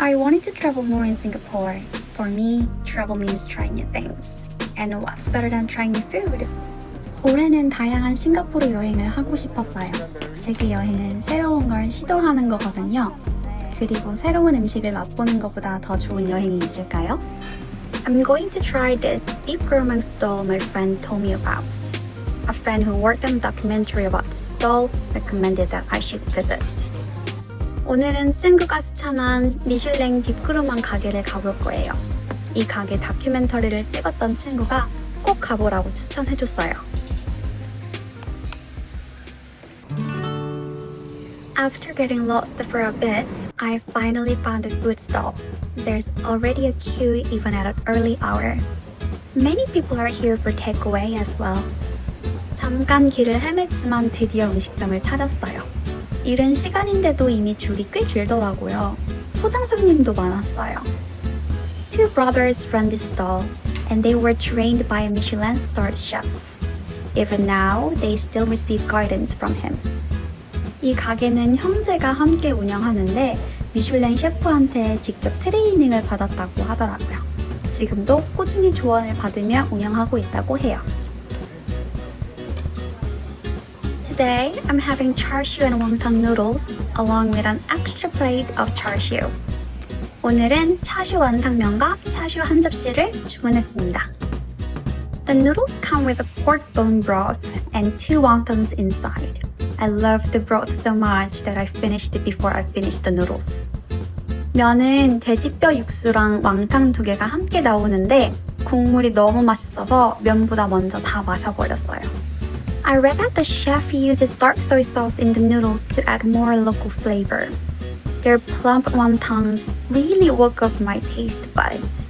I wanted to travel more in Singapore. For me, travel means trying new things. And what's better than trying new food? 올해는 다양한 싱가포르 여행을 하고 싶었어요. 제게 여행은 새로운 걸 시도하는 거거든요. 그리고 새로운 음식을 맛보는 것보다 더 좋은 여행이 있을까요? I'm going to try this beef gourmand stall my friend told me about. A friend who worked on a documentary about the stall recommended that I should visit. 오늘은 친구가 추천한 미슐랭 빅그루만 가게를 가볼 거예요. 이 가게 다큐멘터리를 찍었던 친구가 꼭 가보라고 추천해줬어요. After getting lost for a bit, I finally found a food stall. There's already a queue even at an early hour. Many people are here for takeaway as well. 잠깐 길을 헤맸지만 드디어 음식점을 찾았어요. 이른 시간인데도 이미 줄이 꽤 길더라고요. 포장 손님도 많았어요. Two brothers run this stall, and they were trained by a Michelin-starred chef. Even now, they still receive guidance from him. 이 가게는 형제가 함께 운영하는데 미슐랭 셰프한테 직접 트레이닝을 받았다고 하더라고요. 지금도 꾸준히 조언을 받으며 운영하고 있다고 해요. Today, I'm having char siu and wonton noodles along with an extra plate of char siu. 오늘은 차슈 원탕면과 차슈 한 접시를 주문했습니다. The noodles come with a pork bone broth and two wontons inside. I love the broth so much that I finished it before I finished the noodles. 면은 돼지뼈 육수랑 왕탕 두 개가 함께 나오는데 국물이 너무 맛있어서 면보다 먼저 다 마셔버렸어요. I read that the chef uses dark soy sauce in the noodles to add more local flavor. Their plump wontons really woke up my taste buds.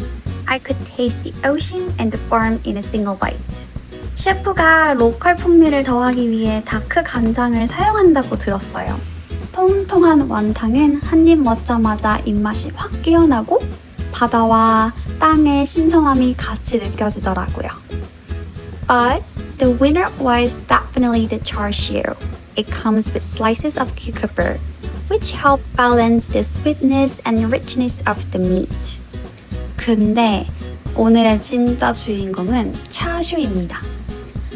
I could taste the ocean and the farm in a single bite. 셰프가 로컬 풍미를 더하기 위해 다크 간장을 사용한다고 들었어요. 통통한 원탕은 한 입 먹자마자 입맛이 확 깨어나고 바다와 땅의 신선함이 같이 느껴지더라고요. But the winner was definitely the char siu. It comes with slices of cucumber, which help balance the sweetness and richness of the meat. 근데 오늘의 진짜 주인공은 차슈입니다.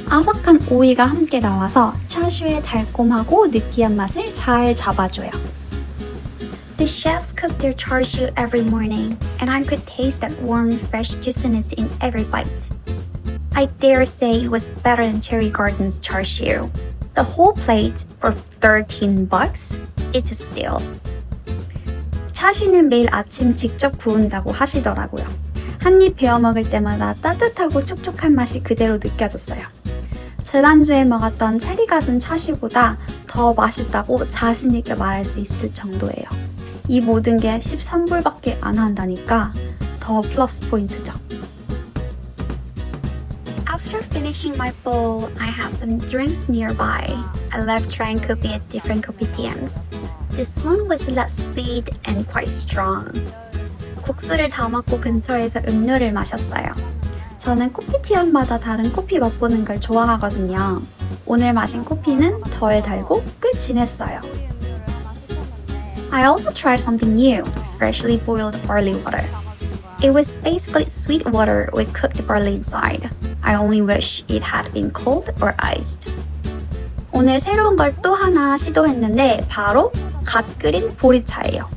아삭한 오이가 함께 나와서 차슈의 달콤하고 느끼한 맛을 잘 잡아줘요. The chefs cook their char siu every morning, and I could taste that warm, fresh juiciness in every bite. I dare say it was better than Cherry Garden's char. The whole plate for 13 bucks? It's a steal. 차슈는 매일 아침 직접 구운다고 하시더라고요. 한 입 베어 먹을 때마다 따뜻하고 촉촉한 맛이 그대로 느껴졌어요. 지난주에 먹었던 체리 가든 차슈보다 더 맛있다고 자신있게 말할 수 있을 정도예요. 이 모든 게 13불밖에 안 한다니까 더 플러스 포인트죠. Finishing my bowl, I had some drinks nearby. I love trying coffee at different kopitiams. This one was less sweet and quite strong. 국수를 다 먹고 근처에서 음료를 마셨어요. 저는 코피티엄마다 다른 커피 맛보는 걸 좋아하거든요. 오늘 마신 커피는 덜 달고 꽤 진했어요. I also tried something new, freshly boiled barley water. It was basically sweet water with cooked barley inside. I only wish it had been cold or iced. 오늘 새로운 걸 또 하나 시도했는데 바로 갓 끓인 보리차예요.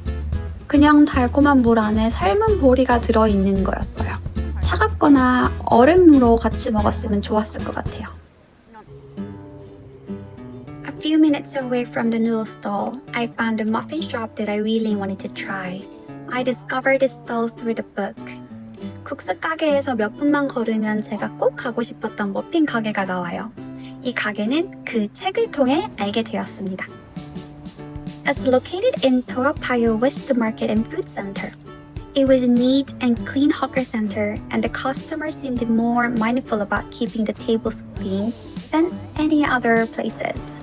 그냥 달콤한 물 안에 삶은 보리가 들어있는 거였어요. 차갑거나 얼음으로 같이 먹었으면 좋았을 것 같아요. A few minutes away from the noodle stall, I found a muffin shop that I really wanted to try. I discovered this stall through the book. 국수 가게에서 몇 분만 걸으면 제가 꼭 가고 싶었던 머핀 가게가 나와요. 이 가게는 그 책을 통해 알게 되었습니다. It's located in Toa Payoh West Market and Food Center. It was a neat and clean hawker center, and the customers seemed more mindful about keeping the tables clean than any other places.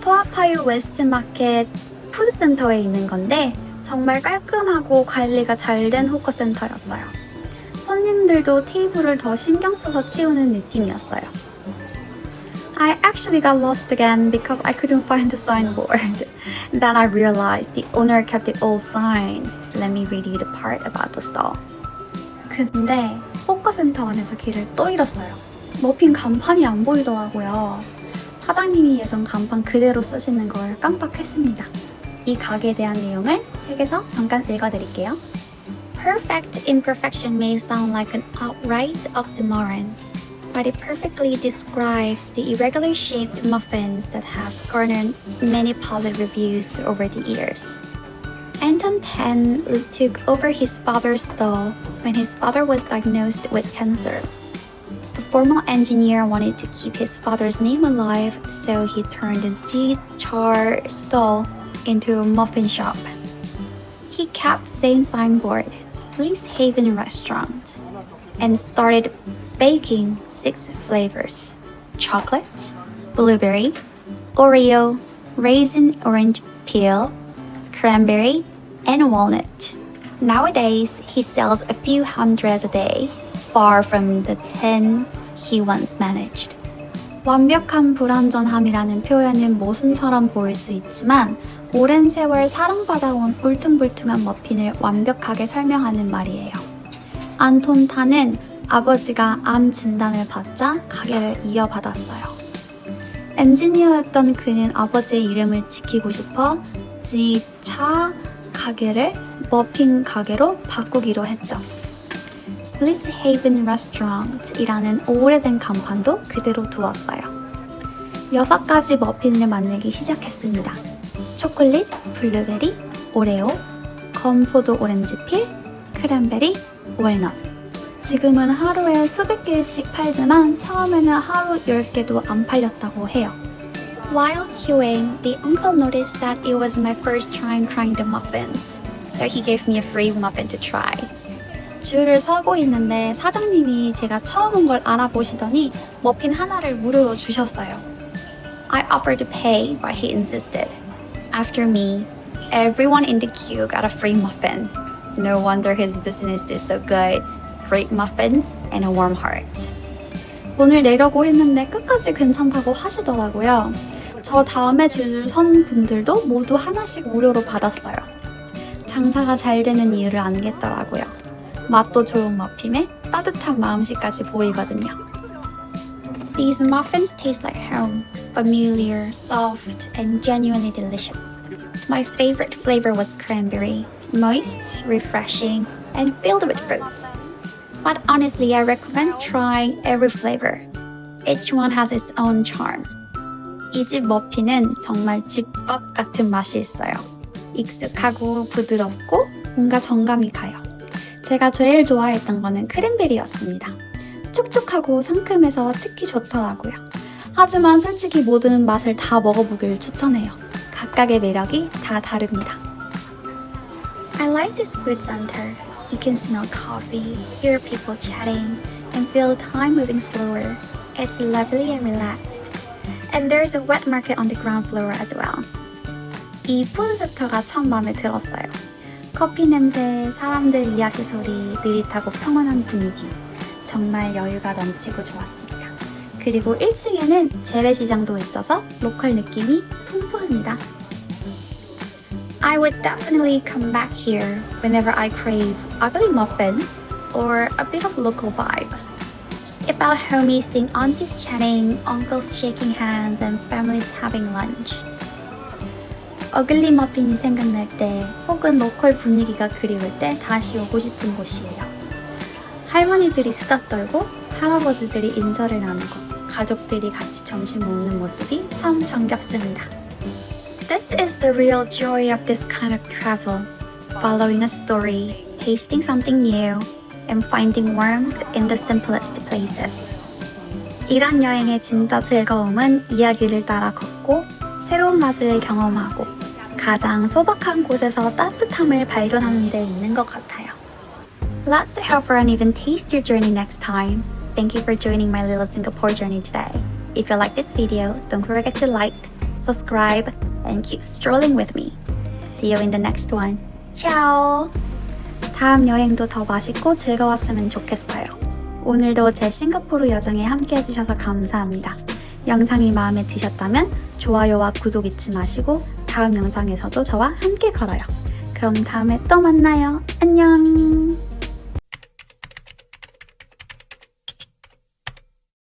토아파유 웨스트 마켓 푸드센터에 있는 건데 정말 깔끔하고 관리가 잘 된 호커 센터였어요. 손님들도 테이블을 더 신경 써서 치우는 느낌이었어요. I actually got lost again because I couldn't find the signboard. then I realized the owner kept the old sign. Let me read you the part about the stall. 근데 포커센터 안에서 길을 또 잃었어요. 머핀 간판이 안 보이더라고요. 사장님이 예전 간판 그대로 쓰시는 걸 깜빡했습니다. 이 가게에 대한 내용을 책에서 잠깐 읽어드릴게요. Perfect imperfection may sound like an outright oxymoron, but it perfectly describes the irregular shaped muffins that have garnered many positive reviews over the years. Anton Tan took over his father's stall when his father was diagnosed with cancer. The former engineer wanted to keep his father's name alive, so he turned his Ji Char stall into a muffin shop. He kept the same signboard, Please Haven Restaurant, and started baking six flavors chocolate, blueberry, Oreo, raisin orange peel, cranberry, and walnut. Nowadays, he sells a few hundreds a day, far from the 10 he once managed. 완벽한 불완전함이라는 표현은 모순처럼 보일 수 있지만 오랜 세월 사랑받아온 울퉁불퉁한 머핀을 완벽하게 설명하는 말이에요. 안톤 타는 아버지가 암 진단을 받자 가게를 이어받았어요. 엔지니어였던 그는 아버지의 이름을 지키고 싶어 지차 가게를 머핀 가게로 바꾸기로 했죠. Bliss Haven Restaurant 이라는 오래된 간판도 그대로 두었어요. 여섯 가지 머핀을 만들기 시작했습니다. 초콜릿, 블루베리, 오레오, 건포도 오렌지 필, 크랜베리, 월넛. 지금은 하루에 수백 개씩 팔지만 처음에는 하루 10개도 안 팔렸다고 해요. While queuing, the uncle noticed that it was my first time trying the muffins. So he gave me a free muffin to try. 줄을 서고 있는데 사장님이 제가 처음 온 걸 알아보시더니 머핀 하나를 무료로 주셨어요. I offered to pay, but he insisted. After me, everyone in the queue got a free muffin. No wonder his business is so good. Great muffins and a warm heart. 오늘 내려고 했는데 끝까지 괜찮다고 하시더라고요. 저 다음에 줄선 분들도 모두 하나씩 무료로 받았어요. 장사가 잘 되는 이유를 알겠더라고요. 맛도 좋은 머핀에 따뜻한 마음씨까지 보이거든요. These muffins taste like home, familiar, soft, and genuinely delicious. My favorite flavor was cranberry, moist, refreshing, and filled with fruits. But honestly, I recommend trying every flavor. Each one has its own charm. 이 집 머핀은 정말 집밥 같은 맛이 있어요. 익숙하고 부드럽고 뭔가 정감이 가요. 제가 제일 좋아했던 거는 크랜베리였습니다. 촉촉하고 상큼해서 특히 좋더라고요. 하지만 솔직히 모든 맛을 다 먹어보길 추천해요. 각각의 매력이 다 다릅니다. I like this food center. You can smell coffee, hear people chatting, and feel time moving slower. It's lovely and relaxed. And there's a wet market on the ground floor as well. 이 푸드센터가 참 마음에 들었어요. 커피 냄새, 사람들 이야기 소리, 느릿하고 평온한 분위기. 정말 여유가 넘치고 좋았습니다. 그리고 1층에는 재래시장도 있어서 로컬 느낌이 풍부합니다. I would definitely come back here whenever I crave ugly muffins or a bit of local vibe. About homies seeing aunties chatting, uncles shaking hands, and families having lunch. 어글리 머핀이 생각날 때 혹은 로컬 분위기가 그리울 때 다시 오고 싶은 곳이에요. 할머니들이 수다 떨고 할아버지들이 인사를 나누고 가족들이 같이 점심 먹는 모습이 참 정겹습니다. This is the real joy of this kind of travel. Following a story, tasting something new, and finding warmth in the simplest places. 이런 여행의 진짜 즐거움은 이야기를 따라 걷고 새로운 맛을 경험하고 가장 소박한 곳에서 따뜻함을 발견하는 데 있는 것 같아요. Let's hope for an even tastier journey next time. Thank you for joining my little Singapore journey today. If you like this video, don't forget to like, subscribe, and keep strolling with me. See you in the next one. Ciao! 다음 여행도 더 맛있고 즐거웠으면 좋겠어요. 오늘도 제 싱가포르 여정에 함께 해주셔서 감사합니다. 영상이 마음에 드셨다면 좋아요와 구독 잊지 마시고 다음 영상에서도 저와 함께 걸어요. 그럼 다음에 또 만나요. 안녕!